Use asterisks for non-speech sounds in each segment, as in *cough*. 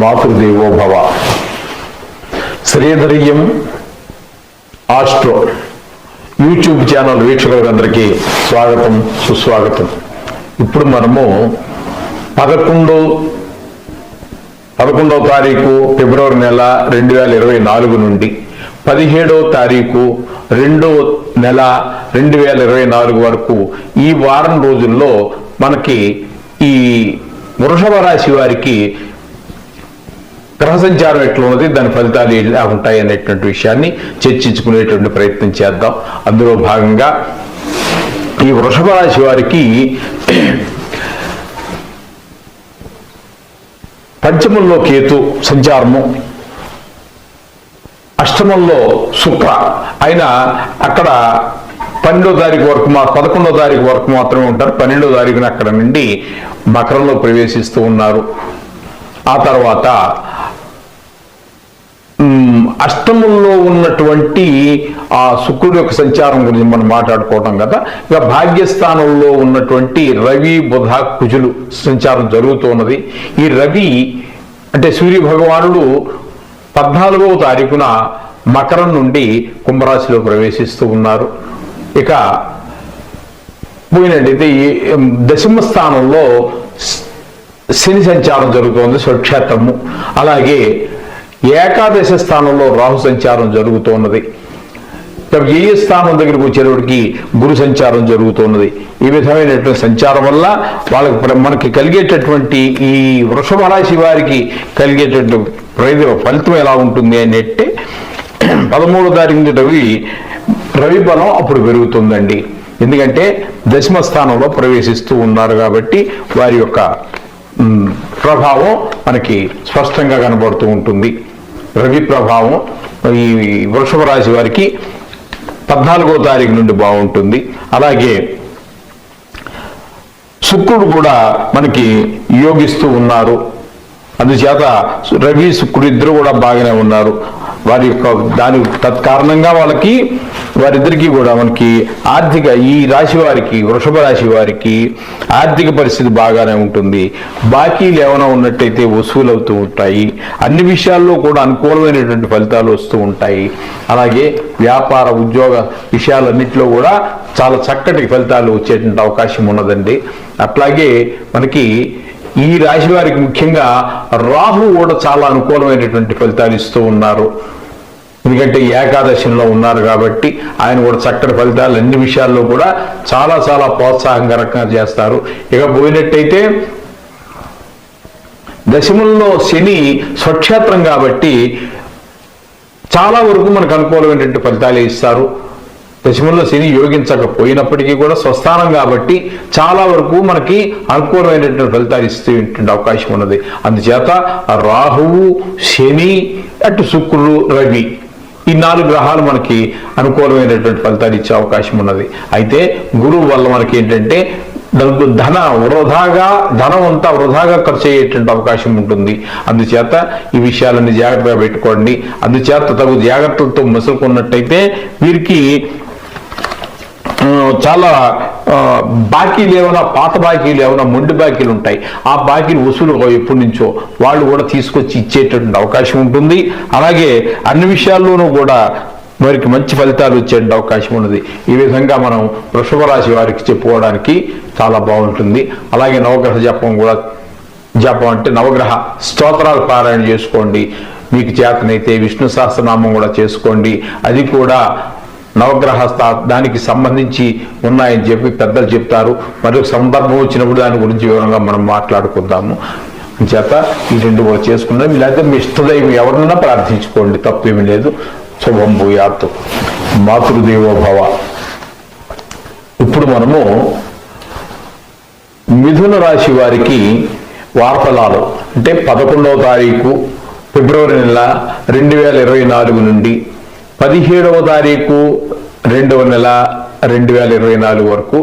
Matrudevobhava. శ్రీధర్యం astro YouTube channel వీక్షకులందరికీ స్వాగతం సుస్వాగతం. ఇప్పుడు మనము పదకొండు పదకొండవ తారీఖు ఫిబ్రవరి నెల రెండు వేల ఇరవై నాలుగు నుండి పదిహేడవ తారీఖు రెండో నెల రెండు వేల ఇరవై నాలుగు వరకు ఈ వారం రోజుల్లో మనకి ఈ వృషభ రాశి వారికి గ్రహ సంచారం ఎట్లా ఉన్నది దాని ఫలితాలు ఎలా ఉంటాయి అనేటువంటి విషయాన్ని చర్చించుకునేటువంటి ప్రయత్నం చేద్దాం. అందులో భాగంగా ఈ వృషభ రాశి వారికి పంచమంలో కేతు సంచారము అష్టమంలో శుక్ర. అయినా అక్కడ పన్నెండో తారీఖు వరకు మా పదకొండో తారీఖు వరకు మాత్రమే ఉంటారు. పన్నెండో తారీఖున అక్కడ నుండి మకరంలో ప్రవేశిస్తూ ఉన్నారు. ఆ తర్వాత అష్టముల్లో ఉన్నటువంటి ఆ శుక్రుడి యొక్క సంచారం గురించి మనం మాట్లాడుకోవటం కదా. ఇక భాగ్యస్థానంలో ఉన్నటువంటి రవి బుధ కుజులు సంచారం జరుగుతున్నది ఈ రవి అంటే సూర్య భగవానుడు పద్నాలుగవ తారీఖున మకరం నుండి కుంభరాశిలో ప్రవేశిస్తూ ఉన్నారు. ఇక పోయినట్టయితే ఈ దశమ స్థానంలో శని సంచారం జరుగుతోంది స్వక్షేత్రము. అలాగే ఏకాదశ స్థానంలో రాహు సంచారం జరుగుతున్నది. ఇక స్థానం దగ్గరకు వచ్చేటప్పటికి గురు సంచారం జరుగుతున్నది. ఈ విధమైనటువంటి సంచారం వల్ల వాళ్ళకి ప్ర- మనకి కలిగేటటువంటి ఈ వృషభ రాశి వారికి కలిగేటటువంటి ప్రయోజన ఫలితం ఎలా ఉంటుంది అనేట్టే *clears throat* పదమూడో తారీఖు నుండి రవి రవి బలం అప్పుడు పెరుగుతుందండి. ఎందుకంటే దశమ స్థానంలో ప్రవేశిస్తూ ఉన్నారు కాబట్టి వారి యొక్క ప్రభావం మనకి స్పష్టంగా కనబడుతూ ఉంటుంది. రవి ప్రభావం ఈ వృషభ రాశి వారికి పద్నాలుగో తారీఖు నుండి బాగుంటుంది. అలాగే శుక్రుడు కూడా మనకి యోగిస్తూ ఉన్నారు. అందుచేత రవి శుక్రుడు ఇద్దరు కూడా బాగానే ఉన్నారు. వారి యొక్క దాని తత్కారణంగా వాళ్ళకి వారిద్దరికీ కూడా మనకి ఆర్థిక ఈ రాశి వారికి వృషభ రాశి వారికి ఆర్థిక పరిస్థితి బాగానే ఉంటుంది. బాకీలు ఏమైనా ఉన్నట్టయితే వసూలు అవుతూ ఉంటాయి. అన్ని విషయాల్లో కూడా అనుకూలమైనటువంటి ఫలితాలు వస్తూ ఉంటాయి. అలాగే వ్యాపార ఉద్యోగ విషయాలన్నింటిలో కూడా చాలా చక్కటి ఫలితాలు వచ్చేటువంటి అవకాశం ఉన్నదండి. అట్లాగే మనకి ఈ రాశి వారికి ముఖ్యంగా రాహు కూడా చాలా అనుకూలమైనటువంటి ఫలితాలు ఇస్తూ ఉన్నారు. ఎందుకంటే ఏకాదశిలో ఉన్నారు కాబట్టి ఆయన కూడా చక్కటి ఫలితాలు అన్ని విషయాల్లో కూడా చాలా చాలా ప్రోత్సాహకరంగా చేస్తారు. ఇక పోయినట్టయితే దశమంలో శని స్వక్షేత్రం కాబట్టి చాలా వరకు మనకు అనుకూలమైనటువంటి ఫలితాలే ఇస్తారు. దశముల్లో శని యోగించకపోయినప్పటికీ కూడా స్వస్థానం కాబట్టి చాలా వరకు మనకి అనుకూలమైనటువంటి ఫలితాలు ఇస్తేటువంటి అవకాశం ఉన్నది. అందుచేత రాహువు శని అటు శుక్రుడు రవి ఈ నాలుగు గ్రహాలు మనకి అనుకూలమైనటువంటి ఫలితాలు ఇచ్చే అవకాశం ఉన్నది. అయితే గురువు వల్ల మనకి ఏంటంటే డబ్బు ధన వృధాగా ధనం అంతా వృధాగా ఖర్చు అయ్యేటువంటి అవకాశం ఉంటుంది. అందుచేత ఈ విషయాలన్నీ జాగ్రత్తగా పెట్టుకోండి. అందుచేత తగు జాగ్రత్తలతో మసులుకున్నట్టయితే వీరికి చాలా బాకీలు ఏమైనా పాత బాకీలు ఏమైనా మొండి బాకీలు ఉంటాయి. ఆ బాకీలు వసూలు ఎప్పటి నుంచో. వాళ్ళు కూడా తీసుకొచ్చి ఇచ్చేటటువంటి అవకాశం ఉంటుంది. అలాగే అన్ని విషయాల్లోనూ కూడా వారికి మంచి ఫలితాలు వచ్చేటువంటి అవకాశం ఉన్నది. ఈ విధంగా మనం వృషభ రాశి వారికి చెప్పుకోవడానికి చాలా బాగుంటుంది. అలాగే నవగ్రహ జపం కూడా జపం అంటే నవగ్రహ స్తోత్రాలు పారాయణ చేసుకోండి. మీకు చేతనైతే విష్ణు సహస్రనామం కూడా చేసుకోండి. అది కూడా నవగ్రహస్థ దానికి సంబంధించి ఉన్నాయని చెప్పి పెద్దలు చెప్తారు. మరియు సందర్భం వచ్చినప్పుడు దాని గురించి వివరంగా మనం మాట్లాడుకుందాము. చేత ఈ రెండు కూడా చేసుకున్నాం లేకపోతే మీ ఇష్టదైవం ఎవరినైనా ప్రార్థించుకోండి. తప్పేమీ లేదు. శుభం భూయాత్. మాతృదేవోభవ ఇప్పుడు మనము మిథున రాశి వారికి వార్తలాలు. అంటే పదకొండవ తారీఖు ఫిబ్రవరి నెల రెండు వేల ఇరవై నాలుగు నుండి పదిహేడవ తారీఖు రెండవ నెల రెండు వేల ఇరవై నాలుగు వరకు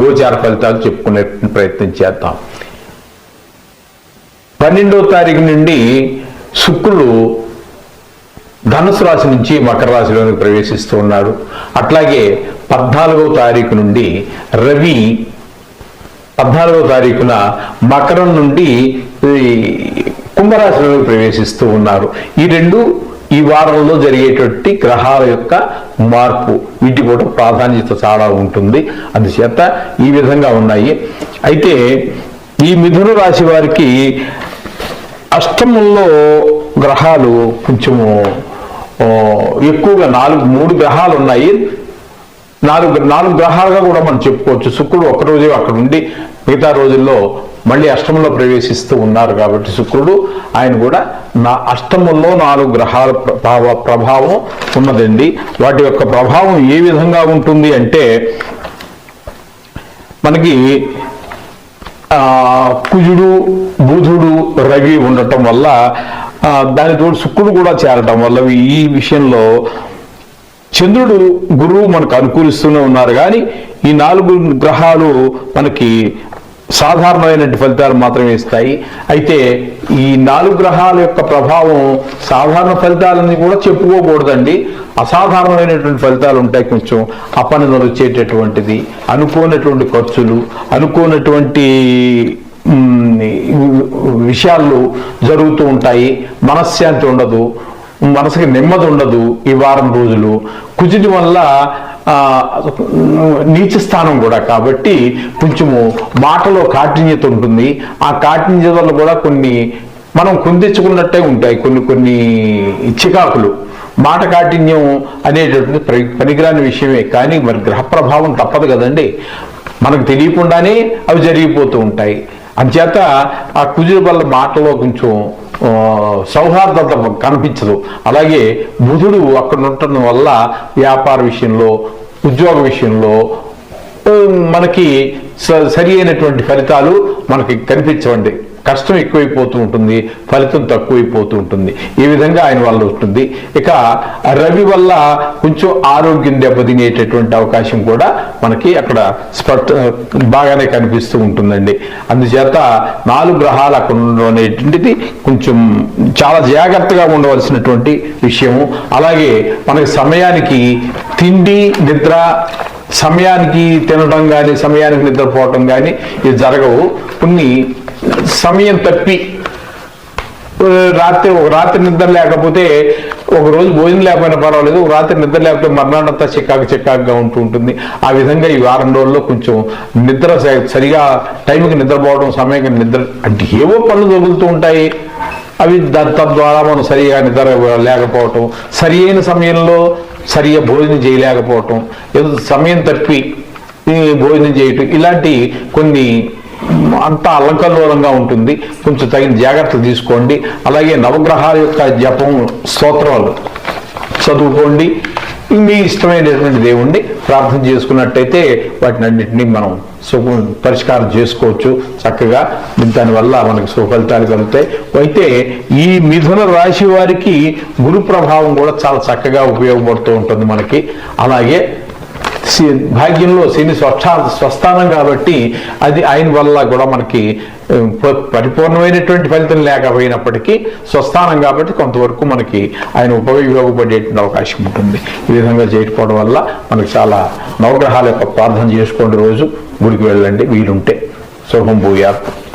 గోచార ఫలితాలు చెప్పుకునే ప్రయత్నం చేద్దాం. పన్నెండవ తారీఖు నుండి శుక్రుడు ధనుసు రాశి నుంచి మకర రాశిలోనికి ప్రవేశిస్తూ ఉన్నాడు. అట్లాగే పద్నాలుగవ తారీఖు నుండి రవి పద్నాలుగవ తారీఖున మకరం నుండి ఈ ప్రవేశిస్తూ ఉన్నారు. ఈ రెండు ఈ వారంలో జరిగేటువంటి గ్రహాల యొక్క మార్పు వీటి కూడా ప్రాధాన్యత చాలా ఉంటుంది. అందుచేత ఈ విధంగా ఉన్నాయి. అయితే ఈ మిథున రాశి వారికి అష్టమంలో గ్రహాలు కొంచెము ఎక్కువగా నాలుగు మూడు గ్రహాలు ఉన్నాయి. నాలుగు నాలుగు గ్రహాలుగా కూడా మనం చెప్పుకోవచ్చు. శుక్రుడు ఒకరోజు అక్కడ ఉండి మిగతా రోజుల్లో మళ్ళీ అష్టమంలో ప్రవేశిస్తూ ఉన్నారు కాబట్టి శుక్రుడు ఆయన కూడా నా అష్టమంలో నాలుగు గ్రహాల ప్రభావం ఉన్నదండి. వాటి యొక్క ప్రభావం ఏ విధంగా ఉంటుంది అంటే మనకి కుజుడు బుధుడు రవి ఉండటం వల్ల దానితో దాని తోడు శుక్రుడు కూడా చేరటం వల్ల ఈ విషయంలో చంద్రుడు గురువు మనకు అనుకూలిస్తూనే ఉన్నారు. కానీ ఈ నాలుగు గ్రహాలు మనకి సాధారణమైనటువంటి ఫలితాలు మాత్రమే ఇస్తాయి. అయితే ఈ నాలుగు గ్రహాల యొక్క ప్రభావం సాధారణ ఫలితాలని కూడా చెప్పుకోకూడదండి. అసాధారణమైనటువంటి ఫలితాలు ఉంటాయి కొంచెం అపనిదలు వచ్చేటటువంటిది అనుకోనటువంటి ఖర్చులు అనుకోనటువంటి విషయాలు జరుగుతూ ఉంటాయి. మనశ్శాంతి ఉండదు మనసుకి నెమ్మది ఉండదు ఈ వారం రోజులు. కుజుడి వల్ల నీచ స్థానం కూడా కాబట్టి కొంచెము మాటలో కాఠిన్యత ఉంటుంది. ఆ కాఠిన్యత వల్ల కూడా కొన్ని మనం కుందించుకున్నట్టే ఉంటాయి కొన్ని కొన్ని చికాకులు. మాట కాఠిన్యం అనేటటువంటి పనికిరాని విషయమే కానీ మరి గ్రహ ప్రభావం తప్పదు కదండి. మనకు తెలియకుండానే అవి జరిగిపోతూ ఉంటాయి. అంచేత ఆ కుజుల వల్ల మాటలో కొంచెం సౌహార్దత కనిపించదు. అలాగే బుధుడు అక్కడ ఉండటం వల్ల వ్యాపార విషయంలో ఉద్యోగ విషయంలో మనకి స- సరి అయినటువంటి ఫలితాలు మనకి కనిపించవండి. కష్టం ఎక్కువైపోతూ ఉంటుంది ఫలితం తక్కువైపోతూ ఉంటుంది. ఈ విధంగా ఆయన వల్ల ఉంటుంది ఇక రవి వల్ల కొంచెం ఆరోగ్యం దెబ్బతినేటటువంటి అవకాశం కూడా మనకి అక్కడ స్పష్ట బాగానే కనిపిస్తూ ఉంటుందండి. అందుచేత నాలుగు గ్రహాలు అక్కడ ఉండడం కొంచెం చాలా జాగ్రత్తగా ఉండవలసినటువంటి విషయము. అలాగే మనకి సమయానికి తిండి నిద్ర సమయానికి తినడం కానీ సమయానికి నిద్రపోవటం కానీ ఇది జరగవు. కొన్ని సమయం తప్పి. రాత్రి ఒక రాత్రి నిద్ర లేకపోతే ఒక రోజు భోజనం లేకపోయినా పర్వాలేదు ఒక రాత్రి నిద్ర లేకపోతే మర్నాడంతా చిక్కాకు చిక్కాకుగా ఉంటూ ఉంటుంది. ఆ విధంగా ఈ వారం రోజుల్లో కొంచెం నిద్ర సరిగా టైంకి నిద్రపోవడం సమయానికి నిద్ర అంటే ఏవో పనులు తగులుతూ ఉంటాయి. అవి తద్వారా మనం సరిగా నిద్ర లేకపోవటం సరి అయిన సమయంలో సరిగా భోజనం చేయలేకపోవటం ఏదో సమయం తప్పి భోజనం చేయటం ఇలాంటి కొన్ని అంతా అలంకల్లోలంగా ఉంటుంది. కొంచెం తగిన జాగ్రత్త తీసుకోండి. అలాగే నవగ్రహాల యొక్క జపం స్తోత్రాలు చదువుకోండి. మీ ఇష్టమైనటువంటి దేవుణ్ణి ప్రార్థన చేసుకున్నట్టయితే వాటిని అన్నింటినీ మనం సుఖ పరిష్కారం చేసుకోవచ్చు. చక్కగా దానివల్ల మనకు సుఖఫలితాలు కలుగుతాయి. అయితే ఈ మిథున రాశి వారికి గురు ప్రభావం కూడా చాలా చక్కగా ఉపయోగపడుతూ ఉంటుంది మనకి. అలాగే భాగ్యంలో శని స్వస్థా స్వస్థానం కాబట్టి అది ఆయన వల్ల కూడా మనకి పరిపూర్ణమైనటువంటి ఫలితం లేకపోయినప్పటికీ స్వస్థానం కాబట్టి కొంతవరకు మనకి ఆయన ఉపయోగపడేటువంటి అవకాశం ఉంటుంది. ఈ విధంగా చేయకపోవడం వల్ల మనకు చాలా నవగ్రహాల యొక్క ప్రార్థన చేసుకోండి రోజు గుడికి వెళ్ళండి. వీలుంటే శుభం భూయాత్.